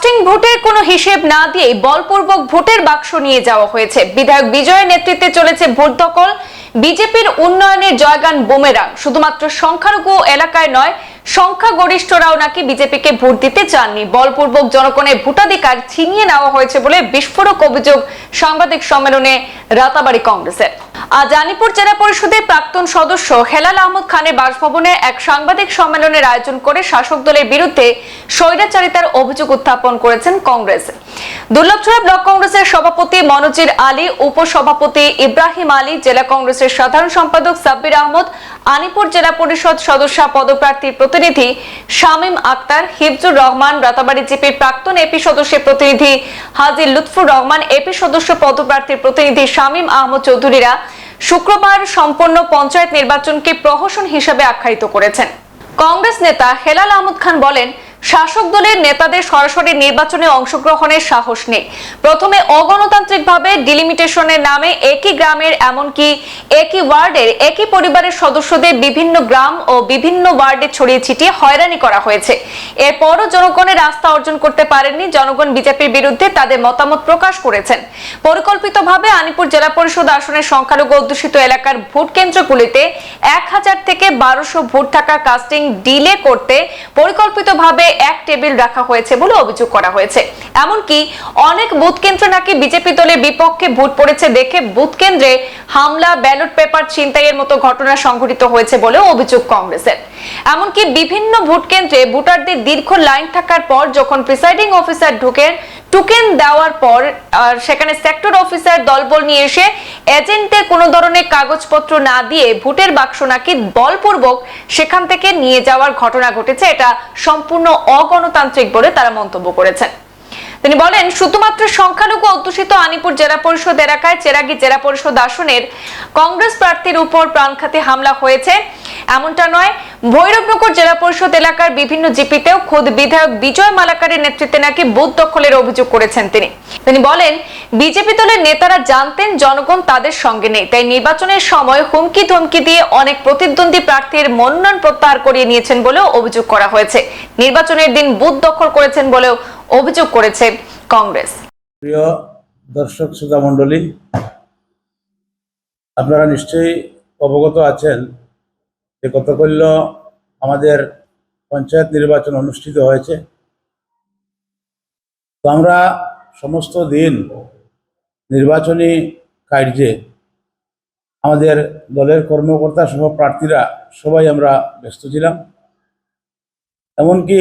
Casting ভোটের কোনো হিসেব না দিয়েই বলপূর্বক ভোটের বাক্স নিয়ে যাওয়া হয়েছে। বিধায়ক বিজয়ের নেতৃত্বে চলেছে ভোট দখল। বিজেপির উন্নয়নের জয়গান বোমেরাং। শুধুমাত্র সংখ্যালঘু এলাকায় নয় সংখ্যাগরিষ্ঠরাও নাকি বিজেপিকে ভোট দিতে চাননি। বলপূর্বক জনগণের ভোটাধিকার ছিনিয়ে নেওয়া হয়েছে বলে বিস্ফোরক অভিযোগ সাংবাদিক সম্মেলনে রাতাবাড়ি কংগ্রেসের। আজ আনিপুর জেলা পরিষদের প্রাক্তন সদস্য হেলাল আহমদ খানের বাসভবনে এক সাংবাদিক সম্মেলনের আয়োজন করে শাসক দলের বিরুদ্ধে স্বৈরাচারিতার অভিযোগ উত্থাপন করেছেন কংগ্রেস। দুর্লভছড়া ব্লক কংগ্রেসের সভাপতি মনোজির আলী, উপসভাপতি ইব্রাহিম আলী, জেলা কংগ্রেসের সাধারণ সম্পাদক সাব্বির আহমদ আনিপুর জেলা পরিষদ সদস্য পদপ্রার্থীর প্রতিনিধি শামীম আক্তার, হিফজুর রহমান, রাতাবাড়ি জিপির প্রাক্তন এপি সদস্যের প্রতিনিধি হাজি লুৎফুর রহমান, এপি সদস্য পদপ্রার্থীর প্রতিনিধি শামীম আহমদ চৌধুরীরা শুক্রবার সম্পন্ন পঞ্চায়েত নির্বাচনকে প্রহসন হিসাবে আখ্যায়িত করেছেন। কংগ্রেস নেতা হেলাল আহমদ খান বলেন শাসক দলের নেতাদের সরাসরি নির্বাচনে অংশগ্রহণের সাহস নেই। প্রথমে অগণতান্ত্রিকভাবে ডিলিমিটেশনের নামে একই গ্রামের, এমনকি একই ওয়ার্ডের, একই পরিবারের সদস্যদের বিভিন্ন গ্রাম ও বিভিন্ন ওয়ার্ডে ছড়িয়ে ছিটিয়ে হয়রানি করা হয়েছে। এরপরও জনগণের রাস্তা অর্জন করতে পারেননি। জনগণ বিজেপির বিরুদ্ধে তাদের মতামত প্রকাশ করেছেন। পরিকল্পিতভাবে আনিপুর জেলা পরিষদ আসনের সংখ্যালঘু অধ্যুষিত এলাকার ভোট কেন্দ্রগুলিতে এক হাজার থেকে বারোশো ভোট থাকা কাস্টিং ডিলে করতে পরিকল্পিতভাবে এক টেবিল রাখা হয়েছে বলে অভিযোগ করা হয়েছে। এমনকি অনেক বুথ কেন্দ্র নাকি বিজেপি দলের বিপক্ষে ভোট পড়েছে দেখে বুথ কেন্দ্রে হামলা, ব্যালট পেপার ছিনতাইয়ের মতো ঘটনা সংঘটিত হয়েছে বলে অভিযোগ কংগ্রেসের। এমনকি বিভিন্ন ভোট কেন্দ্রে ভোটারদের দীর্ঘ লাইন থাকার পর যখন প্রিসাইডিং অফিসার ঢুকেন টোকেন দেওয়ার পর, আর সেখানে সেক্টর অফিসার দলবল নিয়ে এসে এজেন্টের কোনো ধরনের কাগজপত্র না দিয়ে ভোটের বাক্স নাকি বলপূর্বক সেখান থেকে নিয়ে যাওয়ার ঘটনা ঘটেছে, এটা সম্পূর্ণ অগণতান্ত্রিক বলে তারা মন্তব্য করেছেন। তিনি বলেন, শুধুমাত্র সংখ্যালঘু অধ্যুষিত আনিপুর জেলা পরিষদ এলাকায় চেরাগি জেলা পরিষদ আসনের কংগ্রেস প্রার্থীর উপর প্রাণঘাতী হামলা হয়েছে, এমনটা নয় ভৈরবনগর জেলা পরিষদ এলাকার বিভিন্ন জিপিতেও খোদ বিধায়ক বিজয় মালাকারের নেতৃত্বে নাকি বুথ দখলের অভিযোগ করেছেন তিনি। তিনি বলেন, বিজেপি দলের নেতারা জানতেন জনগণ তাদের সঙ্গে নেই, তাই নির্বাচনের সময় হুমকি ধমকি দিয়ে অনেক প্রতিদ্বন্দ্বী প্রার্থীর মনোনয়ন প্রত্যাহার করিয়ে নিয়েছেন বলেও অভিযোগ করা হয়েছে। নির্বাচনের দিন বুথ দখল করেছেন বলেও অভিযোগ করেছে কংগ্রেস। প্রিয় দর্শক শ্রোতা মণ্ডলী, আপনারা নিশ্চয়ই অবগত আছেন যে গতকল্য আমাদের পঞ্চায়েত নির্বাচন অনুষ্ঠিত হয়েছে। তো আমরা সমস্ত দিন নির্বাচনী কার্যে আমাদের দলের কর্মকর্তা সহ প্রার্থীরা সবাই আমরা ব্যস্ত ছিলাম। এমনকি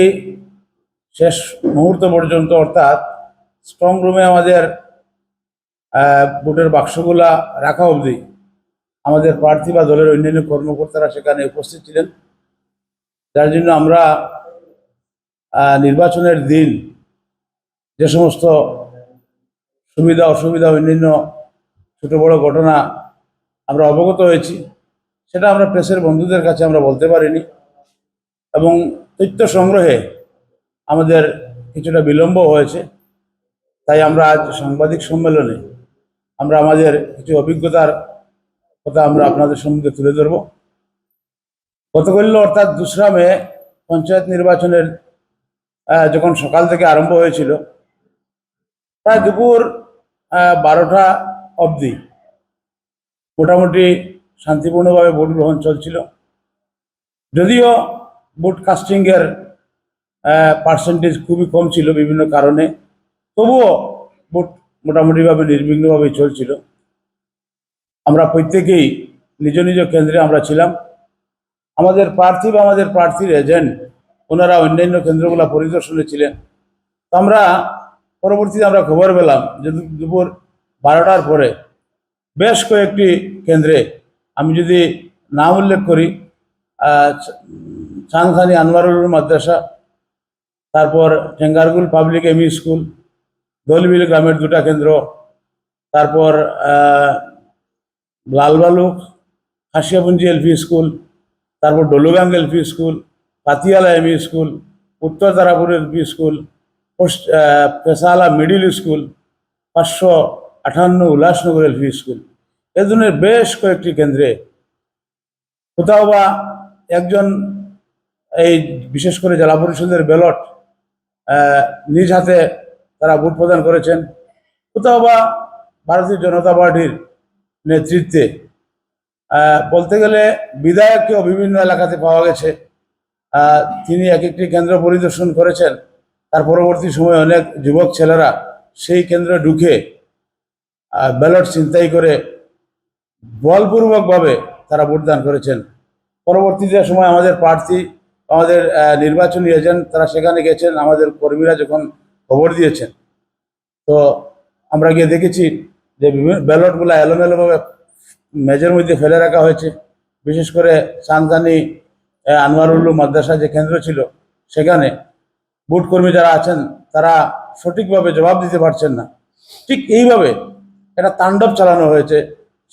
শেষ মুহূর্ত পর্যন্ত অর্থাৎ স্ট্রং রুমে আমাদের ভোটের বাক্সগুলা রাখা অবধি আমাদের প্রার্থী বা দলের অন্যান্য কর্মকর্তারা সেখানে উপস্থিত ছিলেন। যার জন্য আমরা নির্বাচনের দিন যে সমস্ত সুবিধা, অসুবিধা, অন্যান্য ছোট বড় ঘটনা আমরা অবগত হয়েছি, সেটা আমরা প্রেসের বন্ধুদের কাছে আমরা বলতে পারিনি এবং তথ্য সংগ্রহে আমাদের কিছুটা বিলম্ব হয়েছে। তাই আমরা আজ সাংবাদিক সম্মেলনে আমরা আমাদের কিছু অভিজ্ঞতার কথা আমরা আপনাদের সম্মুখে তুলে ধরব। গতকাল অর্থাৎ দোসরা মে পঞ্চায়েত নির্বাচনের যখন সকাল থেকে আরম্ভ হয়েছিল, প্রায় দুপুর বারোটা অবধি মোটামুটি শান্তিপূর্ণভাবে ভোট গ্রহণ চলছিল। যদিও ভোট কাস্টিংয়ের পার্সেন্টেজ খুবই কম ছিল বিভিন্ন কারণে, তবুও ভোট মোটামুটিভাবে নির্বিঘ্নভাবে চলছিল। আমরা প্রত্যেকেই নিজ নিজ কেন্দ্রে আমরা ছিলাম। আমাদের প্রার্থী বা আমাদের প্রার্থীর এজেন্ট ওনারা অন্যান্য কেন্দ্রগুলো পরিদর্শনে ছিলেন। আমরা পরবর্তীতে আমরা খবর পেলাম যে দুপুর বারোটার পরে বেশ কয়েকটি কেন্দ্রে আমি যদি নাম উল্লেখ করি আহ, চাঁদখানি আনোয়ারুল মাদ্রাসা তারপর Tengargul public ME school Dolbil গ্রামের দুটা কেন্দ্র তারপর লালবালুক হাসিয়াপুঞ্জি এলপি স্কুল, তারপর Dolugang LP school, Patiala ME school, Uttar Tarapur LP school Peshala middle school, পাঁচশো আঠান্ন উল্লাসনগর এলপি স্কুল। এ ধরনের বেশ কয়েকটি কেন্দ্রে কোথাও বা একজন এই বিশেষ করে জেলা পরিষদের ব্যালট নিজ হাতে তারা ভোট প্রদান করেছেন। কোথাও বা ভারতীয় জনতা পার্টির নেতৃত্বে। বলতে গেলে বিধায়ককেও বিভিন্ন এলাকাতে পাওয়া গেছে। তিনি এক একটি কেন্দ্র পরিদর্শন করেছেন। তার পরবর্তী সময়ে অনেক যুবক ছেলেরা সেই কেন্দ্রে ঢুকে ব্যালট ছিনতাই করে বলপূর্বকভাবে তারা ভোটদান করেছেন। পরবর্তীতে সময় আমাদের প্রার্থী, আমাদের নির্বাচনী এজেন্ট তারা সেখানে গেছেন। আমাদের কর্মীরা যখন খবর দিয়েছেন। তো আমরা গিয়ে দেখেছি যে ব্যালটগুলো এলোমেলোভাবে মেজের মধ্যে ফেলে রাখা হয়েছে। বিশেষ করে সানজানি আনোয়ারুল্লু মাদ্রাসা যে কেন্দ্র ছিল, সেখানে বুট কর্মী যারা আছেন, তারা সঠিকভাবে জবাব দিতে পারছেন না। ঠিক এইভাবে একটা তাণ্ডব চালানো হয়েছে।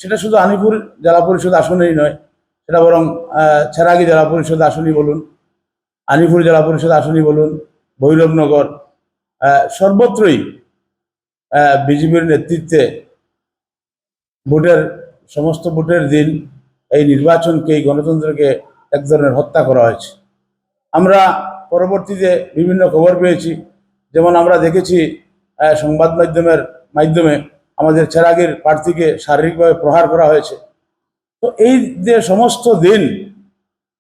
সেটা শুধু আনিপুর জেলা পরিষদ আসনেই নয়, সেটা বরং ছেড়াগি জেলা পরিষদ আসনই বলুন, আনিপুর জেলা পরিষদ আসনই বলুন, ভৈরবনগর সর্বত্রই বিজেপির নেতৃত্বে ভোটের, সমস্ত ভোটের দিন এই নির্বাচনকে, এই গণতন্ত্রকে এক ধরনের হত্যা করা হয়েছে। আমরা পরবর্তীতে বিভিন্ন খবর পেয়েছি। যেমন আমরা দেখেছি সংবাদ মাধ্যমের মাধ্যমে আমাদের চেরাগের প্রার্থীকে শারীরিকভাবে প্রহার করা হয়েছে। তো এই যে সমস্ত দিন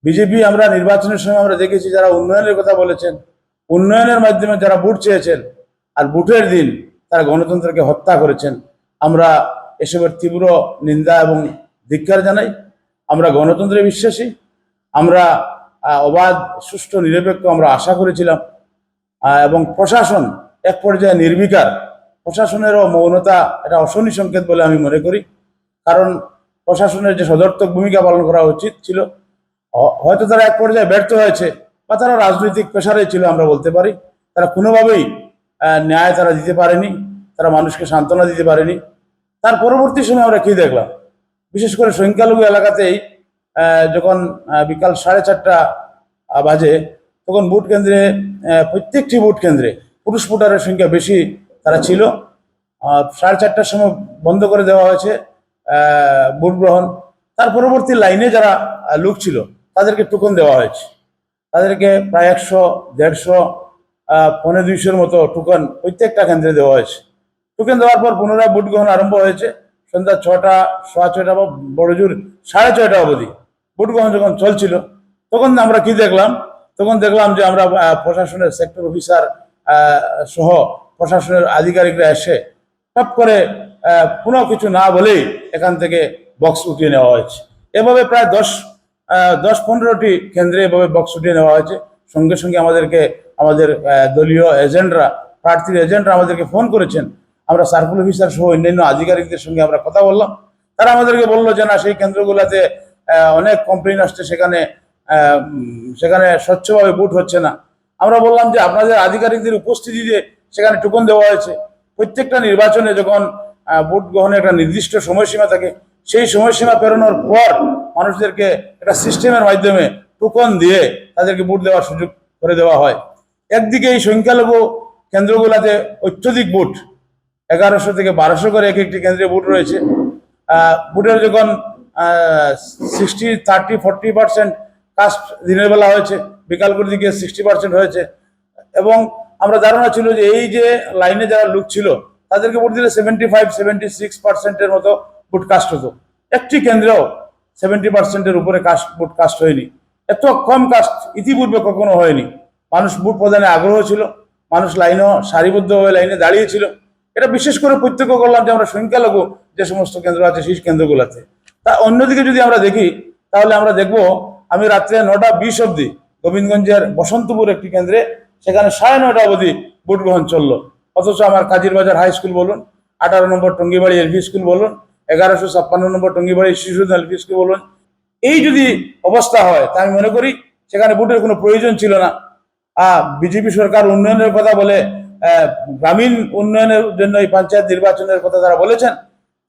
বিজেপি আমরা নির্বাচনের সময় আমরা দেখেছি, যারা উন্নয়নের কথা বলেছেন, উন্নয়নের মাধ্যমে যারা ভোট চেয়েছেন, আর ভোটের দিন তারা গণতন্ত্রকে হত্যা করেছেন। আমরা এসবের তীব্র নিন্দা এবং ধিক্কার জানাই। আমরা গণতন্ত্রে বিশ্বাসী। আমরা অবাধ, সুষ্ঠু, নিরপেক্ষ আমরা আশা করেছিলাম। এবং প্রশাসন এক পর্যায়ে নির্বিকার। প্রশাসনেরও মৌনতা এটা অশনি সংকেত বলে আমি মনে করি। কারণ প্রশাসনের যে সদর্থক ভূমিকা পালন করা উচিত ছিল হয়তো তারা এক পর্যায়ে ব্যর্থ হয়েছে বা তারা রাজনৈতিক পেশারে ছিল আমরা বলতে পারি। তারা কোনোভাবেই ন্যায় তারা দিতে পারেনি। তারা মানুষকে সান্ত্বনা দিতে পারেনি। তার পরবর্তী সময় আমরা কি দেখলাম? বিশেষ করে সংখ্যালঘু এলাকাতেই যখন বিকাল সাড়ে চারটা বাজে, তখন ভোট কেন্দ্রে প্রত্যেকটি ভোট কেন্দ্রে পুরুষ ভোটারের সংখ্যা বেশি তারা ছিল। সাড়ে চারটার সময় বন্ধ করে দেওয়া হয়েছে ভোট গ্রহণ। তার পরবর্তী লাইনে যারা লোক ছিল, তাদেরকে টোকন দেওয়া হয়েছে। তাদেরকে প্রায় একশো, দেড়শো পনেরো দুইশোর মতো টোকন প্রত্যেকটা কেন্দ্রে দেওয়া হয়েছে। টোকেন দেওয়ার পর পুনরায় ভোট গ্রহণ আরম্ভ হয়েছে। সন্ধ্যা ছটা, সোয়া ছয়টা বা বড় জোর সাড়ে ছয়টা অবধি ভোট গ্রহণ যখন চলছিল, তখন আমরা কি দেখলাম? তখন দেখলাম যে আমরা প্রশাসনের সেক্টর অফিসার সহ প্রশাসনের আধিকারিকরা এসে টপ করে কোনো কিছু না বলেই এখান থেকে বক্স উঠিয়ে নেওয়া হয়েছে। এভাবে প্রায় দশ দশ পনেরোটি কেন্দ্রে এভাবে বক্স উঠিয়ে নেওয়া হয়েছে। সঙ্গে সঙ্গে আমাদেরকে, আমাদের দলীয় এজেন্টরা প্রার্থীর এজেন্টরা আমাদেরকে ফোন করেছেন আমরা সার্কুল অফিসার সহ অন্যান্য আধিকারিকদের সঙ্গে আমরা কথা বললাম। তারা আমাদেরকে বলল যে, না, সেই কেন্দ্রগুলোতে অনেক কমপ্লেন আসছে, সেখানে সেখানে স্বচ্ছভাবে ভোট হচ্ছে না। আমরা বললাম যে, আপনাদের আধিকারিকদের উপস্থিতি উপস্থিতিতে সেখানে টোকন দেওয়া হয়েছে, প্রত্যেকটা নির্বাচনে যখন ভোট গ্রহণের একটা নির্দিষ্ট সময়সীমা থাকে, সেই সময়সীমা পেরোনোর পর মানুষদেরকে একটা সিস্টেমের মাধ্যমে টোকন দিয়ে তাদেরকে ভোট দেওয়ার সুযোগ করে দেওয়া হয়। একদিকে এই সংখ্যালঘু কেন্দ্রগুলোতে অত্যধিক ভোট এগারোশো থেকে বারোশো করে এক একটি কেন্দ্রে ভোট রয়েছে। ভোটের যখন sixty thirty forty percent cast দিনের বেলা হয়েছে বিকাল করে দিকে সিক্সটি পার্সেন্ট হয়েছে এবং আমরা ধারণা ছিল যে এই যে লাইনে যারা লুক ছিল, তাদেরকে ভোট দিলে সেভেন্টি ফাইভ সেভেন্টি সিক্স পার্সেন্টের মতো ভোট কাস্ট হতো। একটি কেন্দ্রেও সেভেন্টি পার্সেন্টের উপরে কাস্ট ভোট কাস্ট হয়নি। এত কম কাস্ট ইতিপূর্বে কখনো হয়নি। মানুষ ভোট প্রদানে আগ্রহ ছিল, মানুষ লাইনও সারিবদ্ধভাবে লাইনে দাঁড়িয়েছিল এটা বিশেষ করে প্রত্যক্ষ করলাম যে আমরা সংখ্যালঘু যে সমস্ত কেন্দ্র আছে, সেই কেন্দ্রগুলোতে তা অন্যদিকে যদি আমরা দেখি, তাহলে আমরা দেখব, আমি রাত্রে নটা বিশ অবধি গোবিন্দগঞ্জের বসন্তপুর একটি কেন্দ্রে, সেখানে সাড়ে নটা অবধি ভোট গ্রহণ চলল। অথচ আমার কাজিরবাজার হাই স্কুল বলুন, আঠারো নম্বর টঙ্গিবাড়ি এলপি স্কুল বলুন, এগারোশো ছাপ্পান্ন নম্বর টঙ্গিবাড়ি শিশু এলপি স্কুল বলুন, এই যদি অবস্থা হয়, তা আমি মনে করি সেখানে ভোটের কোনো প্রয়োজন ছিল না। আহ বিজেপি সরকার উন্নয়নের কথা বলে গ্রামীণ উন্নয়নের জন্য এই পঞ্চায়েত নির্বাচনের কথা তারা বলেছেন,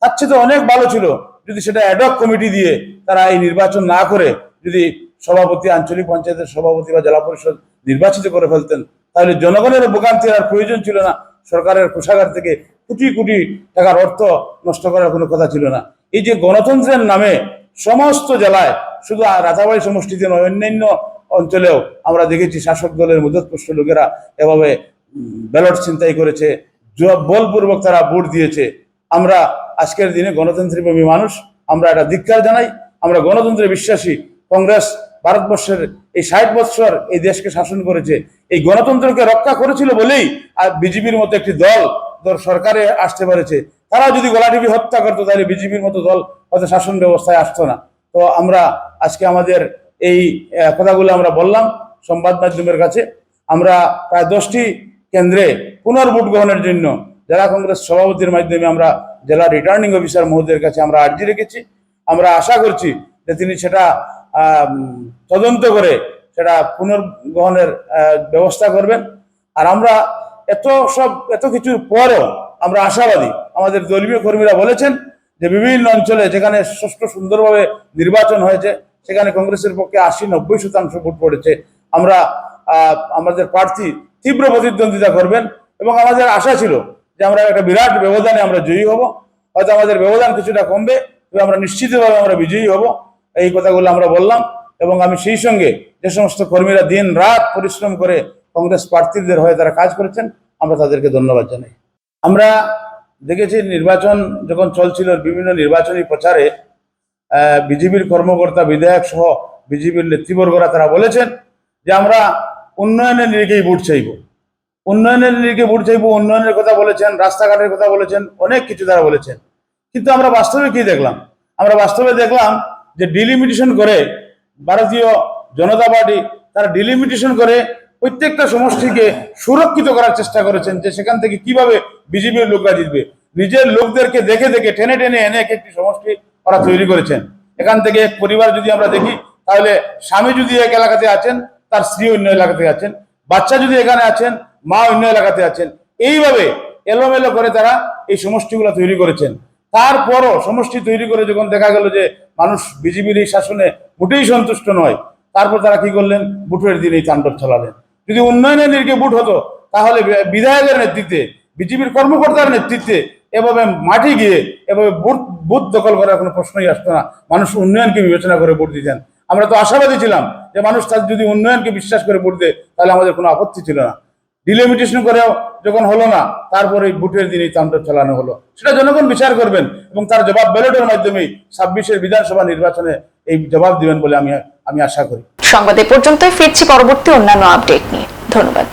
তার চেয়ে তো অনেক ভালো ছিল যদি সেটা অ্যাডক কমিটি দিয়ে তারা এই নির্বাচন না করে যদি সভাপতি, আঞ্চলিক পঞ্চায়েতের সভাপতি বা জেলা পরিষদ নির্বাচিত করে ফেলতেন, তাহলে জনগণের ভোগান্তির আর প্রয়োজন ছিল না। সরকারের কোষাগার থেকে কোটি কোটি টাকার অর্থ নষ্ট করার কোনো কথা ছিল না। এই যে গণতন্ত্রের নামে সমস্ত জেলায় শুধু আর রাতাবাড়ি সমষ্টিতে নয়, অন্যান্য অঞ্চলেও আমরা দেখেছি শাসক দলের মধ্যপুষ্ট লোকেরা এভাবে ব্যালট ছিনতাই করেছে জ- বলপূর্বক তারা ভোট দিয়েছে। আমরা আজকের দিনে গণতন্ত্রপ্রেমী মানুষ, আমরা এটা ধিক্কার জানাই, আমরা গণতন্ত্রে বিশ্বাসী। কংগ্রেস ভারতবর্ষের এই ষাট বৎসর এই দেশকে শাসন করেছে, এই গণতন্ত্রকে রক্ষা করেছিল বলেই আর বিজেপির মতো একটি দল দল সরকারে আসতে পেরেছে। তারা যদি গলাটিভি হত্যা করতো, তাহলে বিজেপির মতো দল হয়তো শাসন ব্যবস্থায় আসতো না। তো আমরা আজকে আমাদের এই কথাগুলো আমরা বললাম সংবাদ মাধ্যমের কাছে। আমরা প্রায় দশটি কেন্দ্রে পুনর্ভোট গ্রহণের জন্য জেলা কংগ্রেস সভাপতির মাধ্যমে আমরা জেলা রিটার্নিং অফিসার মহোদয়ের কাছে আমরা আর্জি রেখেছি। আমরা আশা করছি যে তিনি সেটা তদন্ত করে সেটা পুনর্গ্রহণের ব্যবস্থা করবেন। আর আমরা এত সব, এত কিছুর পরও আমরা আশাবাদী। আমাদের দলীয় কর্মীরা বলেছেন যে বিভিন্ন অঞ্চলে যেখানে সুষ্ঠু সুন্দরভাবে নির্বাচন হয়েছে, সেখানে কংগ্রেসের পক্ষে আশি নব্বই শতাংশ ভোট পড়েছে। আমরা আমাদের প্রার্থী তীব্র প্রতিদ্বন্দ্বিতা করবেন এবং আমাদের আশা ছিল যে আমরা একটা বিরাট ব্যবধানে আমরা জয়ী হব। হয়তো আমাদের ব্যবধান কিছুটা কমবে, তবে আমরা নিশ্চিতভাবে আমরা বিজয়ী হব। এই কথাগুলো আমরা বললাম এবং আমি সেই সঙ্গে যে সমস্ত কর্মীরা দিন রাত পরিশ্রম করে কংগ্রেস প্রার্থীদের হয়ে তারা কাজ করেছেন, আমরা তাদেরকে ধন্যবাদ জানাই। আমরা দেখেছি নির্বাচন যখন চলছিল, বিভিন্ন নির্বাচনী প্রচারে বিজেপির কর্মকর্তা, বিধায়ক সহ বিজেপির নেতৃবর্গরা তারা বলেছেন যে আমরা উন্নয়নের নিরিখেই ভোট চাইব। উন্নয়নের নিরিখে ভোট চাইব, উন্নয়নের কথা বলেছেন, রাস্তাঘাটের কথা বলেছেন, অনেক কিছু তারা বলেছেন। কিন্তু আমরা বাস্তবে কি দেখলাম? আমরা বাস্তবে দেখলাম যে ডিলিমিটেশন করে ভারতীয় জনতা পার্টি তারা ডিলিমিটেশন করে প্রত্যেকটা সমষ্টিকে সুরক্ষিত করার চেষ্টা করেছেন যে সেখান থেকে কীভাবে বিজেপির লোকরা জিতবে। নিজের লোকদেরকে দেখে দেখে, টেনে টেনে এনে এক একটি সমষ্টি ওরা তৈরি করেছেন। এখান থেকে এক পরিবার যদি আমরা দেখি, তাহলে স্বামী যদি এক এলাকাতে আছেন তার স্ত্রী অন্য এলাকাতে আছেন, বাচ্চা যদি এখানে আছেন, মা অন্য এলাকাতে আছেন, এইভাবে এলোমেলো করে তারা এই সমষ্টিগুলো তৈরি করেছেন। তারপরও সমষ্টি তৈরি করে যখন দেখা গেল যে মানুষ বিজেপির এই শাসনে মোটেই সন্তুষ্ট নয়, তারপর তারা কি করলেন? বুটের দিন এই তাণ্ডব চালালেন। যদি উন্নয়নের নিরিখে বুট হতো, তাহলে বিধায়কের নেতৃত্বে বিজেপির কর্মকর্তার নেতৃত্বে এভাবে মাঠে গিয়ে, এভাবে বুথ বুথ দখল করার কোনো প্রশ্নই আসতো না। মানুষ উন্নয়নকে বিবেচনা করে ভোট দিতেন। আমরা তো আশাবাদী ছিলাম যে মানুষ তার যদি উন্নয়নকে বিশ্বাস করে ভোট দেয়, তাহলে আমাদের কোনো আপত্তি ছিল না। ডিলিমিটেশন করেও যখন হলো না, তারপরে বুটের দিন এই তাণ্ডব চালানো হলো। সেটা জনগণ বিচার করবেন এবং তার জবাব ব্যালটের মাধ্যমে ছাব্বিশের বিধানসভা নির্বাচনে এই জবাব দিবেন বলে আমি আমি আশা করি। সংবাদ পর্যন্তই, ফিরছি পরবর্তী অন্যান্য আপডেট নিয়ে। ধন্যবাদ।